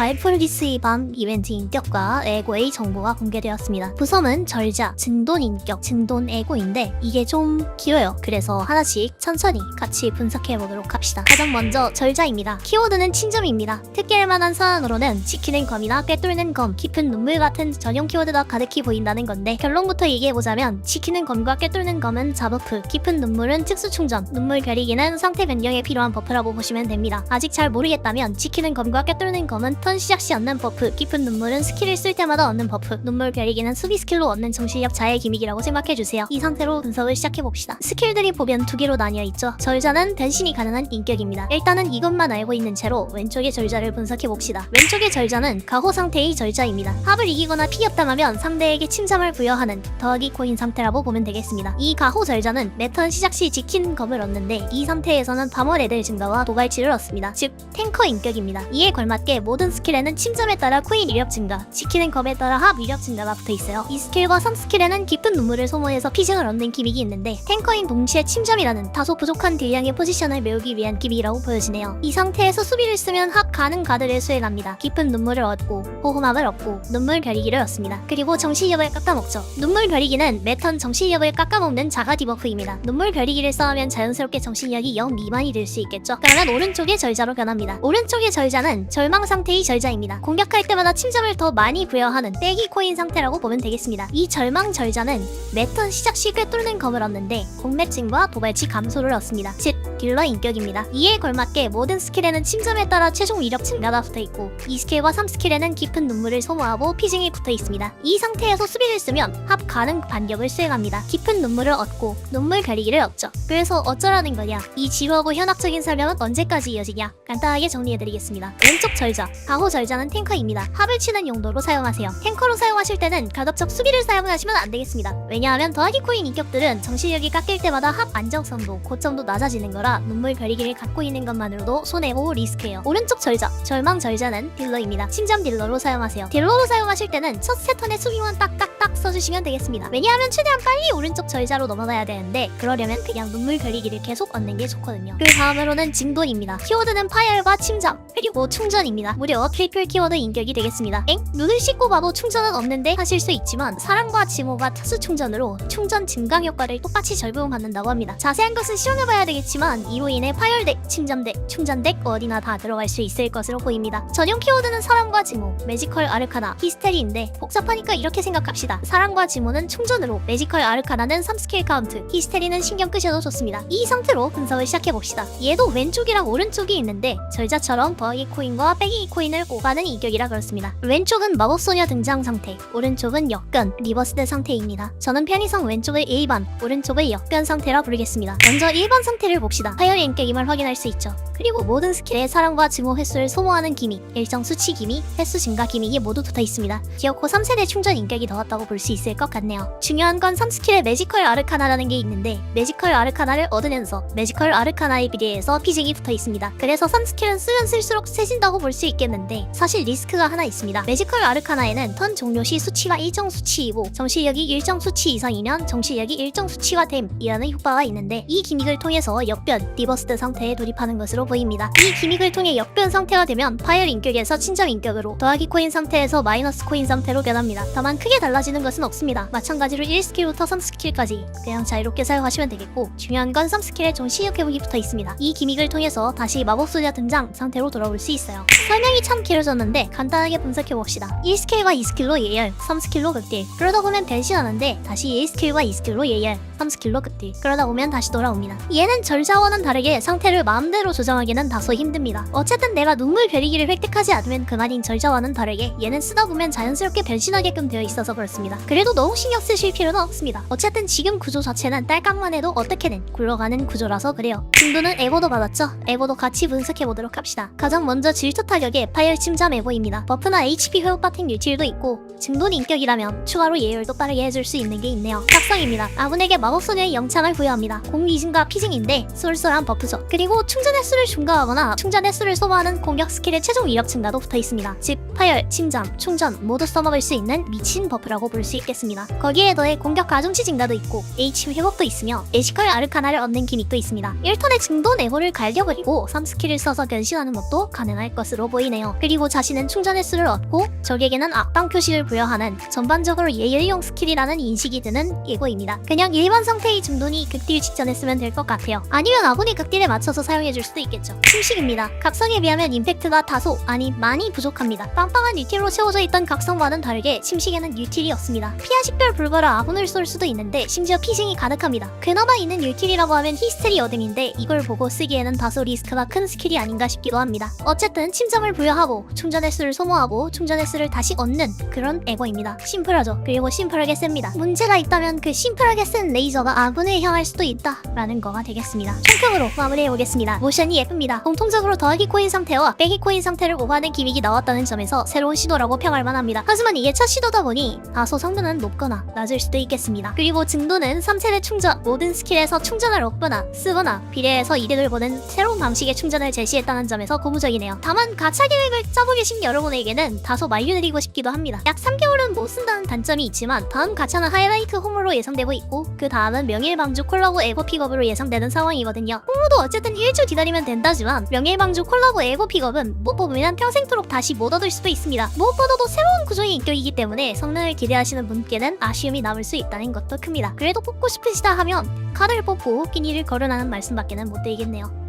바이폴리스의 밤 이벤트 인격과 에고의 정보가 공개되었습니다. 부섬은 절자, 진돈 인격, 진돈 에고인데 이게 좀 길어요. 그래서 하나씩 천천히 같이 분석해 보도록 합시다. 가장 먼저 절자입니다. 키워드는 친점입니다. 특기할 만한 사항으로는 지키는 검이나 꿰뚫는 검, 깊은 눈물 같은 전용 키워드가 가득히 보인다는 건데 결론부터 얘기해보자면 지키는 검과 꿰뚫는 검은 자버프, 깊은 눈물은 특수 충전, 눈물 가리기는 상태 변경에 필요한 버프라고 보시면 됩니다. 아직 잘 모르겠다면 지키는 검과 꿰뚫는 검은 턴 시작 시 얻는 버프, 깊은 눈물은 스킬을 쓸 때마다 얻는 버프, 눈물 가리기는 수비 스킬로 얻는 정신력 자의 기믹이라고 생각해주세요. 이 상태로 분석을 시작해봅시다. 스킬들이 보면 두 개로 나뉘어 있죠. 절자는 변신이 가능한 인격입니다. 일단은 이것만 알고 있는 채로 왼쪽의 절자를 분석해봅시다. 왼쪽의 절자는 가호 상태의 절자입니다. 합을 이기거나 피격당하면 상대에게 침잠을 부여하는 더하기 코인 상태라고 보면 되겠습니다. 이 가호 절자는 매턴 시작 시 지킨 검을 얻는데 이 상태에서는 방어 레벨 증가와 도발치를 얻습니다. 즉 탱커 인격입니다. 이에 걸맞게 모든 스킬에는 침잠에 따라 코인 위력 증가, 지키는 검에 따라 합 위력 증가가 붙어 있어요. 이 스킬과 3스킬에는 깊은 눈물을 소모해서 피싱을 얻는 기믹이 있는데 탱커인 동시에 침잠이라는 다소 부족한 딜량의 포지션을 메우기 위한 기믹이라고 보여지네요. 이 상태에서 수비를 쓰면 합 가능 가드를 수행합니다. 깊은 눈물을 얻고 호흡압을 얻고 눈물 가리기를 얻습니다. 그리고 정신력을 깎아먹죠. 눈물 가리기는 매턴 정신력을 깎아먹는 자가 디버프입니다. 눈물 가리기를 쌓으면 자연스럽게 정신력이 0 미만이 될 수 있겠죠. 그러면 오른쪽의 절자로 변합니다. 오른쪽의 절자는 절망 상태의 절자입니다. 공격할 때마다 침잠을 더 많이 부여하는 떼기 코인 상태라고 보면 되겠습니다. 이 절망 절자는 매턴 시작 시 꿰뚫는 검을 얻는데 공맵증과 도발치 감소를 얻습니다. 즉 딜러 인격입니다. 이에 걸맞게 모든 스킬에는 침잠에 따라 최종 위력 증가가 붙어 있고 이 스킬과 3스킬에는 깊은 눈물을 소모하고 피징이 붙어 있습니다. 이 상태에서 수비를 쓰면 합 가능 반격을 수행합니다. 깊은 눈물을 얻고 눈물 가리기를 얻죠. 그래서 어쩌라는 거냐? 이 지루하고 현학적인 설명은 언제까지 이어지냐? 간단하게 정리해드리겠습니다. 왼쪽 절자, 가호 절자는 탱커입니다. 합을 치는 용도로 사용하세요. 탱커로 사용하실 때는 가급적 수비를 사용하시면 안 되겠습니다. 왜냐하면 더하기 코인 인격들은 정신력이 깎일 때마다 합 안정성도 고점도 낮아지는 거라 눈물 가리기를 갖고 있는 것만으로도 손해고 리스크예요. 오른쪽 절자, 절망 절자는 딜러입니다. 침잠 딜러로 사용하세요. 딜러로 사용하실 때는 첫 세 턴에 수비만 딱딱딱 써주시면 되겠습니다. 왜냐하면 최대한 빨리 오른쪽 절자로 넘어가야 되는데 그러려면 그냥 눈물 가리기를 계속 얻는 게 좋거든요. 그 다음으로는 진돈입니다. 키워드는 파열과 침잠 그리고 충전입니다. 무려 트리플 키워드 인격이 되겠습니다. 엥? 눈을 씻고 봐도 충전은 없는데 하실 수 있지만 사랑과 지모가 특수 충전으로 충전 증강 효과를 똑같이 적용받는다고 합니다. 자세한 것은 시험해봐야 되겠지만 이로 인해 파열덱, 침잠덱, 충전덱 어디나 다 들어갈 수 있을 것으로 보입니다. 전용 키워드는 사랑과 지모, 매지컬 아르카나, 히스테리인데 복잡하니까 이렇게 생각합시다. 사랑과 지모는 충전으로, 매지컬 아르카나는 3스킬 카운트, 히스테리는 신경 끄셔도 좋습니다. 이 상태로 분석을 시작해봅시다. 얘도 왼쪽이랑 오른쪽이 있는데 절자처럼 더 하기 코인과 빼기 코인을 오가는 인격이라 그렇습니다. 왼쪽은 마법소녀 등장 상태, 오른쪽은 역변, 리버스드 상태입니다. 저는 편의상 왼쪽을 A반, 오른쪽을 역변 상태라 부르겠습니다. 먼저 1번 상태를 봅시다. 파열 인격임을 확인할 수 있죠. 그리고 모든 스킬에 사랑과 증오 횟수를 소모하는 기믹, 일정 수치 기믹, 횟수 증가 기믹이 모두 붙어 있습니다. 기어코 3세대 충전 인격이 넣었다고 볼 수 있을 것 같네요. 중요한 건 3스킬에 매지컬 아르카나라는 게 있는데 매지컬 아르카나를 얻으면서 매지컬 아르카나에 비례해서 피직이 붙어 있습니다. 그래서 3스킬은 쓰면 쓸수록 세진다고 볼 수 있겠는데 사실 리스크가 하나 있습니다. 매지컬 아르카나에는 턴 종료 시 수치가 일정 수치이고 정실력이 일정 수치 이상이면 정실력이 일정 수치가 됨이라는 효과가 있는데 이 기믹을 통해서 역변, 디버스드 상태에 돌입하는 것으로 보입니다. 이 기믹을 통해 역변 상태가 되면 파열 인격에서 친정 인격으로 더하기 코인 상태에서 마이너스 코인 상태로 변합니다. 다만 크게 달라지는 것은 없습니다. 마찬가지로 1스킬부터 3스킬까지 그냥 자유롭게 사용하시면 되겠고 중요한 건 3스킬에 정시력 회복이 붙어 있습니다. 이 기믹을 통해서 다시 마법소녀 등장 상태로 돌아 올 수 있어요. 설명이 참 길어졌는데 간단하게 분석해 봅시다. 1스킬과 2스킬로 예열, 3스킬로 극딜 그러다 보면 변신하는데 다시 1스킬과 2스킬로 예열, 3스킬로 극딜 그러다 보면 다시 돌아옵니다. 얘는 절자와는 다르게 상태를 마음대로 조정하기는 다소 힘듭니다. 어쨌든 내가 눈물 베리기를 획득하지 않으면 그만인 절자와는 다르게 얘는 쓰다 보면 자연스럽게 변신하게끔 되어 있어서 그렇습니다. 그래도 너무 신경 쓰실 필요는 없습니다. 어쨌든 지금 구조 자체는 딸깍만 해도 어떻게든 굴러가는 구조라서 그래요. 진도는 에고도 받았죠? 에고도 같이 분석해보도록 합시다. 가장 먼저 질투 타격의 파열 침잠 에고입니다. 버프나 HP 회복 같은 유틸도 있고 증돈 인격이라면 추가로 예열도 빠르게 해줄 수 있는 게 있네요. 작성입니다. 아군에게 마 법소녀의 영창을 부여합니다. 공이징과 피징인데 쏠쏠한 버프죠. 그리고 충전 횟수를 중과하거나 충전 횟수를 소모하는 공격 스킬의 최종 위력 증가도 붙어 있습니다. 즉 파열, 침잠, 충전 모두 써먹을 수 있는 미친 버프라고 볼 수 있겠습니다. 거기에 더해 공격 가중치 증가도 있고 HP 회복도 있으며 에시컬 아르카나를 얻는 기믹도 있습니다. 1턴의 증도 네모를 갈겨버리고 3스킬을 써서 변신하는 것도 가능할 것으로 보이네요. 그리고 자신은 충전 횟수를 얻고 적에게는 악당 표시를 부여하는 전반적으로 예열용 스킬이라는 인식이 드는 예고입니다. 그냥 일반 상태의 증돈이 극딜 직전에 쓰면 될 것 같아요. 아니면 아군이 극딜에 맞춰서 사용해줄 수도 있겠죠. 침식입니다. 각성에 비하면 임팩트가 다소 아니 많이 부족합니다. 빵빵한 유틸로 채워져 있던 각성과는 다르게 침식에는 유틸이 없습니다. 피하 식별 불가로 아군을 쏠 수도 있는데 심지어 피싱이 가득합니다. 그나마 있는 유틸이라고 하면 히스테리 어둠인데 이걸 보고 쓰기에는 다소 리스크가 큰 스킬이 아닌가 싶기도 합니다. 어쨌든 침잠을 부여하고 충전 횟수를 소모하고 충전 횟수를 다시 얻는 그런 에고입니다. 심플하죠. 그리고 심플하게 씁니다. 문제가 있다면 그 심플하게 쓴 레이 저가 아군을 향할 수도 있다라는 거가 되겠습니다. 총평으로 마무리해보겠습니다. 모션이 예쁩니다. 공통적으로 더하기 코인 상태와 빼기 코인 상태를 오버하는 기믹이 나왔다는 점에서 새로운 시도라고 평할 만합니다. 하지만 이게 첫 시도다 보니 다소 성능은 높거나 낮을 수도 있겠습니다. 그리고 증도는 3세대 충전 모든 스킬에서 충전을 얻거나 쓰거나 비례해서 이득을 보는 새로운 방식의 충전을 제시했다는 점에서 고무적이네요. 다만 가차 계획을 짜고 계신 여러분에게는 다소 만류드리고 싶기도 합니다. 약 3개월은 못 쓴다는 단점이 있지만 다음 가차는 하이라이트 홈으로 예상되고 있고 그 다음은 명일방주 콜라보 에고 픽업으로 예상되는 상황이거든요. 홈으도 어쨌든 1주 기다리면 된다지만 명일방주 콜라보 에고 픽업은 못 뽑으면 평생토록 다시 못 얻을 수도 있습니다. 무엇보다도 새로운 구조의 인격이기 때문에 성능을 기대하시는 분께는 아쉬움이 남을 수 있다는 것도 큽니다. 그래도 뽑고 싶으시다 하면 카드를 뽑고 끼니를 거론하는 말씀밖에는 못 드리겠네요.